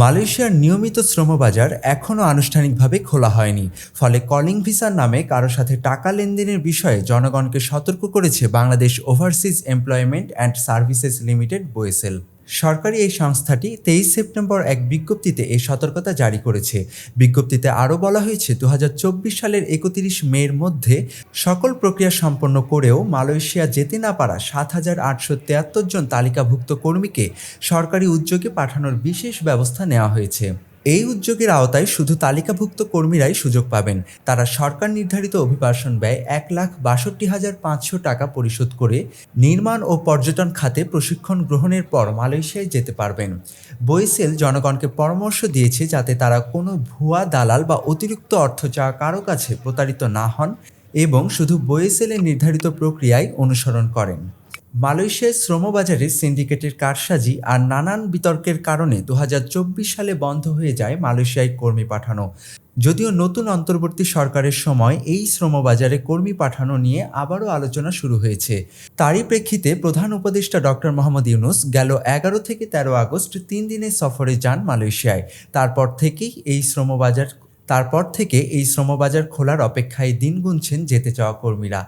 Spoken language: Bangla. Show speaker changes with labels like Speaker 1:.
Speaker 1: মালয়েশিয়ার নিয়মিত শ্রমবাজার এখনও আনুষ্ঠানিকভাবে খোলা হয়নি। ফলে কলিং ভিসার নামে কারও সাথে টাকা লেনদেনের বিষয়ে জনগণকে সতর্ক করেছে Bangladesh overseas employment and services limited BOESL সরকারি এই সংস্থাটি তেইশ সেপ্টেম্বর এক বিজ্ঞপ্তিতে এই সতর্কতা জারি করেছে। বিজ্ঞপ্তিতে আরও বলা হয়েছে দু হাজার চব্বিশ সালের একত্রিশ মের মধ্যে সকল প্রক্রিয়া সম্পন্ন করেও মালয়েশিয়া যেতে না পারা সাত হাজার আটশো তেয়াত্তর জন তালিকাভুক্ত কর্মীকে সরকারি উদ্যোগে পাঠানোর বিশেষ ব্যবস্থা নেওয়া হয়েছে। এই উদ্যোগের আওতায় শুধু তালিকাভুক্ত কর্মীরাই সুযোগ পাবেন। তারা সরকার নির্ধারিত অভিবাসন ব্যয় এক লাখ বাষট্টি হাজার পাঁচশো টাকা পরিশোধ করে নির্মাণ ও পর্যটন খাতে প্রশিক্ষণ গ্রহণের পর মালয়েশিয়ায় যেতে পারবেন। বইসেল জনগণকে পরামর্শ দিয়েছে যাতে তারা কোনো ভুয়া, দালাল বা অতিরিক্ত অর্থ চাওয়া কারও কাছে প্রতারিত না হন এবং শুধু বইসেলের নির্ধারিত প্রক্রিয়ায় অনুসরণ করেন। মালয়েশিয়ার শ্রমবাজারে সিন্ডিকেটের কারসাজি আর নানান বিতর্কের কারণে দু হাজার চব্বিশ সালে বন্ধ হয়ে যায় মালয়েশিয়ায় কর্মী পাঠানো। যদিও নতুন অন্তর্বর্তী সরকারের সময় এই শ্রমবাজারে কর্মী পাঠানো নিয়ে আবারও আলোচনা শুরু হয়েছে। তারই প্রেক্ষিতে প্রধান উপদেষ্টা ডক্টর মোহাম্মদ ইউনুস গেল এগারো থেকে তেরো আগস্ট তিন দিনের সফরে যান মালয়েশিয়ায়। তারপর থেকেই এই শ্রমবাজার, তারপর থেকে এই শ্রমবাজার খোলার অপেক্ষায় দিন গুনছেন যেতে চাওয়া কর্মীরা।